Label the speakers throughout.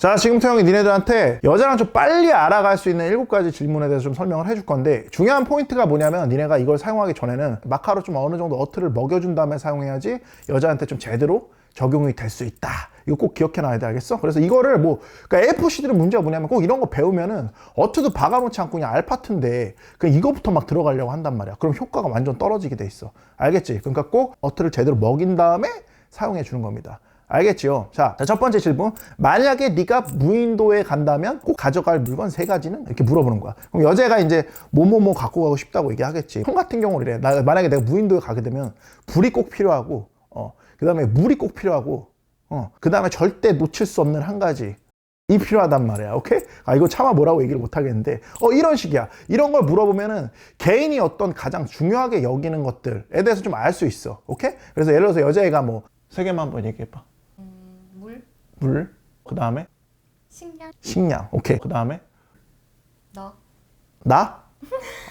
Speaker 1: 자, 지금부터 형이 니네들한테 여자랑 좀 빨리 알아갈 수 있는 일곱 가지 질문에 대해서 좀 설명을 해줄 건데 중요한 포인트가 뭐냐면 니네가 이걸 사용하기 전에는 마카로 좀 어느 정도 어트를 먹여준 다음에 사용해야지 여자한테 좀 제대로 적용이 될 수 있다. 이거 꼭 기억해 놔야 돼, 알겠어? 그래서 이거를 뭐, 그러니까 AFC들은 문제가 뭐냐면 꼭 이런 거 배우면은 어트도 박아놓지 않고 그냥 알파트인데 그냥 이거부터 막 들어가려고 한단 말이야. 그럼 효과가 완전 떨어지게 돼 있어. 알겠지? 그러니까 꼭 어트를 제대로 먹인 다음에 사용해 주는 겁니다. 알겠지요? 자, 자, 첫 번째 질문. 만약에 네가 무인도에 간다면 꼭 가져갈 물건 세 가지는 이렇게 물어보는 거야. 그럼 여자가 이제 뭐뭐뭐 갖고 가고 싶다고 얘기하겠지. 형 같은 경우는 이래. 나, 만약에 내가 무인도에 가게 되면 불이 꼭 필요하고, 어, 그 다음에 물이 꼭 필요하고, 어, 그 다음에 절대 놓칠 수 없는 한 가지. 이 필요하단 말이야. 오케이? 아, 이거 차마 뭐라고 얘기를 못 하겠는데. 어, 이런 식이야. 이런 걸 물어보면은 개인이 어떤 가장 중요하게 여기는 것들에 대해서 좀 알 수 있어. 오케이? 그래서 예를 들어서 여자애가 뭐, 세 개만 한번 얘기해봐.
Speaker 2: 물,
Speaker 1: 물, 그 다음에
Speaker 2: 식량,
Speaker 1: 식량, 오케이. 그 다음에
Speaker 2: 너.
Speaker 1: 나?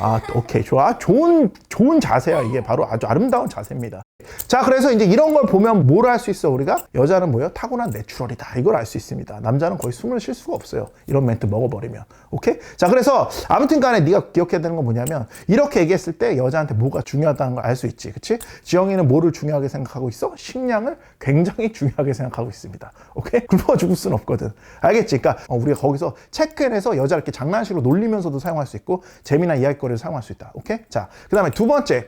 Speaker 1: 아, 오케이. 좋아. 좋은, 좋은 자세야. 이게 바로 아주 아름다운 자세입니다. 자, 그래서 이제 이런 걸 보면 뭘 알 수 있어, 우리가? 여자는 뭐예요? 타고난 내추럴이다. 이걸 알 수 있습니다. 남자는 거의 숨을 쉴 수가 없어요. 이런 멘트 먹어버리면. 오케이? 자, 그래서 아무튼 간에 네가 기억해야 되는 건 뭐냐면 이렇게 얘기했을 때 여자한테 뭐가 중요하다는 걸 알 수 있지. 그치? 지영이는 뭐를 중요하게 생각하고 있어? 식량을 굉장히 중요하게 생각하고 있습니다. 오케이? 굶어 죽을 수는 없거든. 알겠지? 그러니까 어, 우리가 거기서 체크인해서 여자 이렇게 장난식으로 놀리면서도 사용할 수 있고 재미난 이야기거리 를 사용할 수 있다. 오케이? 자, 그 다음에 두 번째.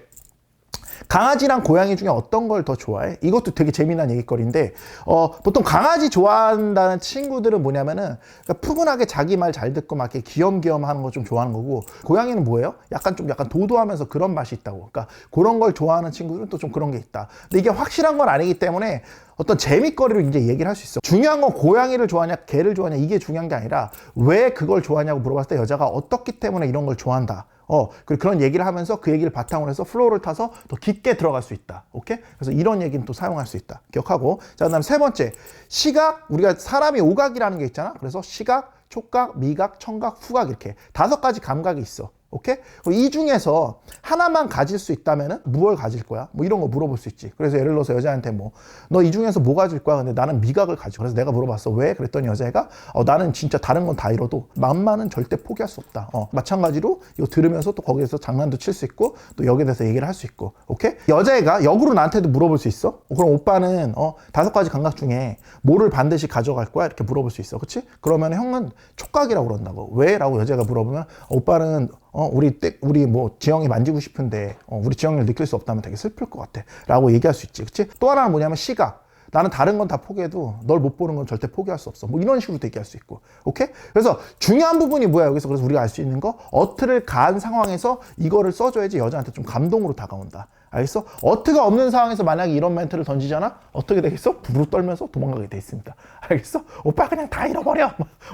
Speaker 1: 강아지랑 고양이 중에 어떤 걸 더 좋아해? 이것도 되게 재미난 얘기거리인데, 어, 보통 강아지 좋아한다는 친구들은 뭐냐면은, 그러니까 푸근하게 자기 말 잘 듣고 막 이렇게 귀염귀염 하는 거 좀 좋아하는 거고, 고양이는 뭐예요? 약간 좀 약간 도도하면서 그런 맛이 있다고. 그러니까 그런 걸 좋아하는 친구들은 또 좀 그런 게 있다. 근데 이게 확실한 건 아니기 때문에 어떤 재미거리를 이제 얘기를 할 수 있어. 중요한 건 고양이를 좋아하냐, 개를 좋아하냐, 이게 중요한 게 아니라 왜 그걸 좋아하냐고 물어봤을 때 여자가 어떻기 때문에 이런 걸 좋아한다. 어, 그런 얘기를 하면서 그 얘기를 바탕으로 해서 플로우를 타서 더 깊게 들어갈 수 있다. 오케이? 그래서 이런 얘기는 또 사용할 수 있다. 기억하고. 자, 그 다음 세 번째. 시각, 우리가 사람이 오각이라는 게 있잖아. 그래서 시각, 촉각, 미각, 청각, 후각 이렇게 다섯 가지 감각이 있어. 오케이? 이 중에서 하나만 가질 수 있다면은 무엇을 가질 거야? 뭐 이런 거 물어볼 수 있지. 그래서 예를 들어서 여자한테 뭐, 너 이 중에서 뭐 가질 거야? 근데 나는 미각을 가지고. 그래서 내가 물어봤어. 왜? 그랬더니 여자애가, 어, 나는 진짜 다른 건 다 잃어도 맘만은 절대 포기할 수 없다. 어, 마찬가지로 이거 들으면서 또 거기에서 장난도 칠 수 있고 또 여기에 대해서 얘기를 할 수 있고. 오케이? 여자애가 역으로 나한테도 물어볼 수 있어. 어, 그럼 오빠는, 어, 다섯 가지 감각 중에 뭐를 반드시 가져갈 거야? 이렇게 물어볼 수 있어. 그치? 그러면 형은 촉각이라고 그런다고. 왜? 라고 여자가 물어보면, 어, 오빠는 어, 우리 때, 우리 뭐 지영이 만지고 싶은데, 어, 우리 지영이를 느낄 수 없다면 되게 슬플 것 같아. 라고 얘기할 수 있지. 그치? 또 하나는 뭐냐면 시각. 나는 다른 건 다 포기해도 널 못 보는 건 절대 포기할 수 없어. 뭐 이런 식으로 얘기할 수 있고. 오케이? 그래서 중요한 부분이 뭐야, 여기서. 그래서 우리가 알 수 있는 거, 어트를 간 상황에서 이거를 써줘야지 여자한테 좀 감동으로 다가온다. 알겠어? 어트가 없는 상황에서 만약에 이런 멘트를 던지잖아? 어떻게 되겠어? 부르 떨면서 도망가게 돼 있습니다. 알겠어? 오빠 그냥 다 잃어버려.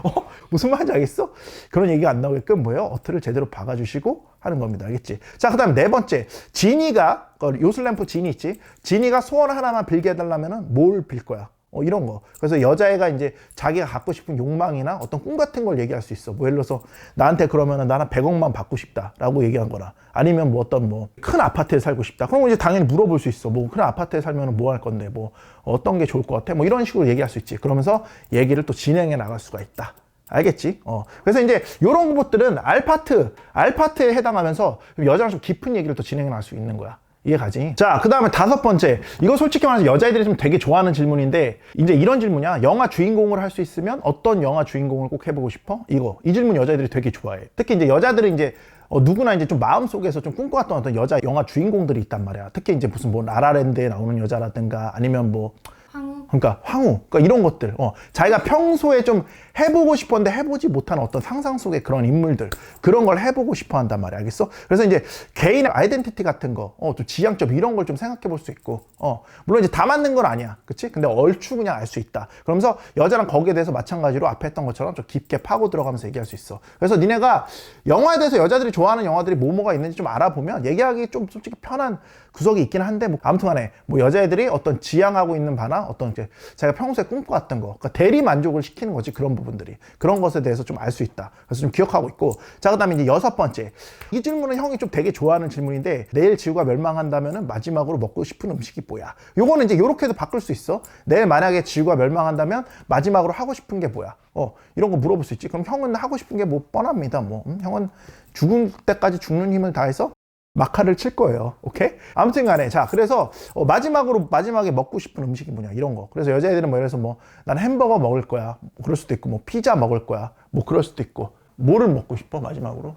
Speaker 1: 어? 무슨 말인지 알겠어? 그런 얘기가 안 나오게끔 뭐예요? 어트를 제대로 박아주시고 하는 겁니다. 알겠지? 자, 그 다음 네 번째. 지니가, 어, 요술램프 지니 있지? 지니가 소원 하나만 빌게 해달라면은 뭘빌 거야? 어, 이런 거. 그래서 여자애가 이제 자기가 갖고 싶은 욕망이나 어떤 꿈 같은 걸 얘기할 수 있어. 뭐 예를 들어서 나한테 그러면은 나는 100억만 받고 싶다라고 얘기한 거나 아니면 뭐 어떤 뭐 큰 아파트에 살고 싶다. 그럼 이제 당연히 물어볼 수 있어. 뭐 큰 아파트에 살면은 뭐 할 건데 뭐 어떤 게 좋을 것 같아. 뭐 이런 식으로 얘기할 수 있지. 그러면서 얘기를 또 진행해 나갈 수가 있다. 알겠지? 어. 그래서 이제 요런 것들은 알파트, 알파트에 해당하면서 여자랑 좀 깊은 얘기를 또 진행해 나갈 수 있는 거야. 이해가지? 자, 그 다음에 다섯 번째. 이거 솔직히 말해서 여자애들이 좀 되게 좋아하는 질문인데, 이제 이런 질문이야. 영화 주인공을 할 수 있으면 어떤 영화 주인공을 꼭 해보고 싶어? 이거. 이 질문 여자애들이 되게 좋아해. 특히 이제 여자들은 이제 어, 누구나 이제 좀 마음속에서 좀 꿈꿔왔던 어떤 여자 영화 주인공들이 있단 말이야. 특히 이제 무슨 뭐 라라랜드에 나오는 여자라든가 아니면 뭐
Speaker 2: 황후,
Speaker 1: 그러니까 황후, 그러니까 이런 것들, 어, 자기가 평소에 좀 해보고 싶었는데 해보지 못한 어떤 상상 속의 그런 인물들, 그런 걸 해보고 싶어 한단 말이야, 알겠어? 그래서 이제 개인의 아이덴티티 같은 거, 어, 좀 지향점 이런 걸 좀 생각해 볼 수 있고, 어, 물론 이제 다 맞는 건 아니야, 그치? 근데 얼추 그냥 알 수 있다. 그러면서 여자랑 거기에 대해서 마찬가지로 앞에 했던 것처럼 좀 깊게 파고 들어가면서 얘기할 수 있어. 그래서 니네가 영화에 대해서 여자들이 좋아하는 영화들이 뭐뭐가 있는지 좀 알아보면 얘기하기 좀 솔직히 편한 구석이 있긴 한데, 뭐, 아무튼 간에, 뭐, 여자애들이 어떤 지향하고 있는 바나 어떤 이제 자기가 평소에 꿈꿔왔던 거, 그러니까 대리 만족을 시키는 거지, 그런 부분. 부분들이 그런 것에 대해서 좀 알 수 있다. 그래서 좀 기억하고 있고 자 그다음에 이제 여섯 번째 이 질문은 형이 좀 되게 좋아하는 질문인데 내일 지구가 멸망한다면은 마지막으로 먹고 싶은 음식이 뭐야? 요거는 이제 요렇게도 바꿀 수 있어. 내일 만약에 지구가 멸망한다면 마지막으로 하고 싶은 게 뭐야? 어 이런 거 물어볼 수 있지. 그럼 형은 하고 싶은 게 뭐 뻔합니다. 뭐 음, 형은 죽은 때까지 죽는 힘을 다해서 마카를 칠 거예요. 오케이? 아무튼 간에. 자, 그래서 어, 마지막으로, 마지막에 먹고 싶은 음식이 뭐냐, 이런 거. 그래서 여자애들은 뭐, 이래서 뭐, 난 햄버거 먹을 거야. 뭐 그럴 수도 있고, 뭐, 피자 먹을 거야. 뭐, 그럴 수도 있고. 뭐를 먹고 싶어, 마지막으로?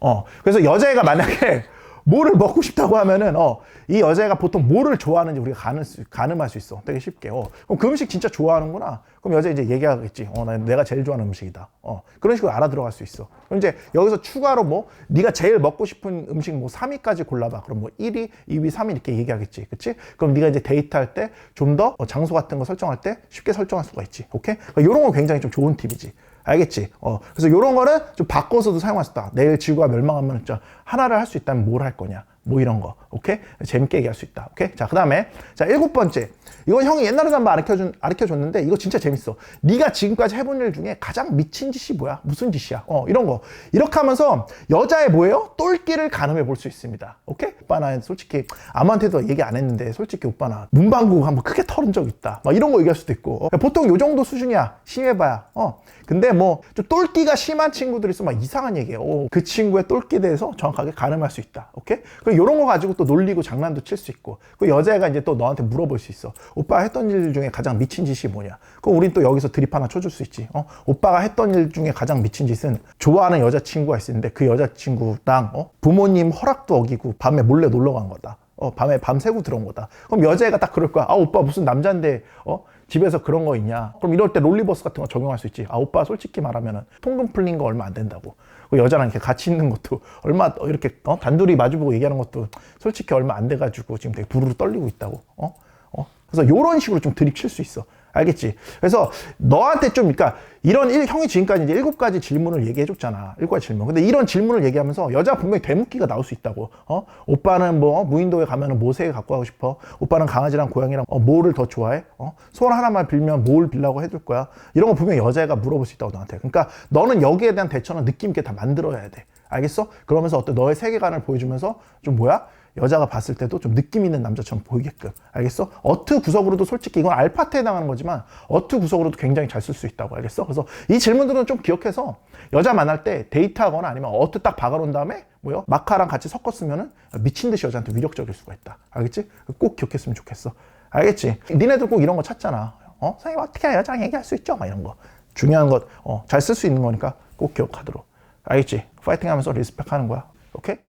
Speaker 1: 어, 그래서 여자애가 만약에 뭐를 먹고 싶다고 하면은, 어, 이 여자애가 보통 뭐를 좋아하는지 우리가 가늠, 가늠할 수 있어. 되게 쉽게. 어, 그럼 그 음식 진짜 좋아하는구나. 그럼 여자 이제 얘기하겠지. 어, 나 내가 제일 좋아하는 음식이다. 어, 그런 식으로 알아 들어갈 수 있어. 그럼 이제 여기서 추가로 뭐, 네가 제일 먹고 싶은 음식 뭐 3위까지 골라봐. 그럼 뭐 1위, 2위, 3위 이렇게 얘기하겠지. 그치? 그럼 네가 이제 데이트할 때 좀 더 장소 같은 거 설정할 때 쉽게 설정할 수가 있지. 오케이? 그러니까 이런 거 굉장히 좀 좋은 팁이지. 알겠지? 어, 그래서 이런 거는 좀 바꿔서도 사용할 수 있다. 내일 지구가 멸망하면 진짜 하나를 할 수 있다면 뭘 할 거냐? 뭐 이런 거. 오케이? 재밌게 얘기할 수 있다. 오케이? 자, 그 다음에. 자, 일곱 번째. 이건 형이 옛날에도 한번 가르쳐 준, 가르쳐 줬는데 이거 진짜 재밌어. 네가 지금까지 해본 일 중에 가장 미친 짓이 뭐야? 무슨 짓이야? 어, 이런 거. 이렇게 하면서 여자의 뭐예요? 똘끼를 가늠해 볼 수 있습니다. 오케이? 오빠 나 솔직히 아무한테도 얘기 안 했는데 솔직히 오빠 나 문방구 한번 크게 털은 적 있다. 막 이런 거 얘기할 수도 있고. 어, 보통 요 정도 수준이야. 심해 봐야. 어. 근데 뭐 좀 똘끼가 심한 친구들이 있으면 막 이상한 얘기예요. 오, 그 친구의 똘끼에 대해서 정확하게 가늠할 수 있다. 오케이? 이런 거 가지고 또 놀리고 장난도 칠 수 있고. 그 여자애가 이제 또 너한테 물어볼 수 있어. 오빠 했던 일 중에 가장 미친 짓이 뭐냐? 그럼 우린 또 여기서 드립 하나 쳐줄 수 있지. 어? 오빠가 했던 일 중에 가장 미친 짓은 좋아하는 여자친구가 있었는데 그 여자친구랑 어? 부모님 허락도 어기고 밤에 몰래 놀러 간 거다. 어, 밤에 밤새고 들어온 거다. 그럼 여자애가 딱 그럴 거야. 아, 오빠 무슨 남자인데, 어? 집에서 그런 거 있냐? 그럼 이럴 때 롤리버스 같은 거 적용할 수 있지. 아, 오빠 솔직히 말하면은 통금 풀린 거 얼마 안 된다고. 그 여자랑 이렇게 같이 있는 것도 얼마, 어, 이렇게, 어? 단둘이 마주보고 얘기하는 것도 솔직히 얼마 안 돼가지고 지금 되게 부르르 떨리고 있다고. 어? 어? 그래서 요런 식으로 좀 들이칠 수 있어. 알겠지? 그래서 너한테 좀, 그러니까 이런 일, 형이 지금까지 이제 일곱 가지 질문을 얘기해 줬잖아. 일곱 가지 질문. 근데 이런 질문을 얘기하면서 여자 분명히 되묻기가 나올 수 있다고. 어? 오빠는 뭐 무인도에 가면은 뭐새 갖고 가고 싶어? 오빠는 강아지랑 고양이랑 어, 뭐를 더 좋아해? 어? 소원 하나만 빌면 뭘 빌라고 해줄 거야? 이런 거 분명히 여자애가 물어볼 수 있다고 너한테. 그러니까 너는 여기에 대한 대처는 느낌 있게 다 만들어야 돼. 알겠어? 그러면서 어떤 너의 세계관을 보여주면서 좀 뭐야? 여자가 봤을 때도 좀 느낌 있는 남자처럼 보이게끔 알겠어? 어트 구석으로도 솔직히 이건 알파트에 해당하는 거지만 어트 구석으로도 굉장히 잘 쓸 수 있다고 알겠어? 그래서 이 질문들은 좀 기억해서 여자 만날 때 데이트하거나 아니면 어트 딱 박아놓은 다음에 뭐요? 마카랑 같이 쓰면은 미친 듯이 여자한테 위력적일 수가 있다 알겠지? 꼭 기억했으면 좋겠어 알겠지? 니네들 꼭 이런 거 찾잖아 어? 선생님 어떻게 여자랑 얘기할 수 있죠? 막 이런 거 중요한 것 어, 잘쓸수 있는 거니까 꼭 기억하도록 알겠지? 파이팅 하면서 리스펙 하는 거야 오케이?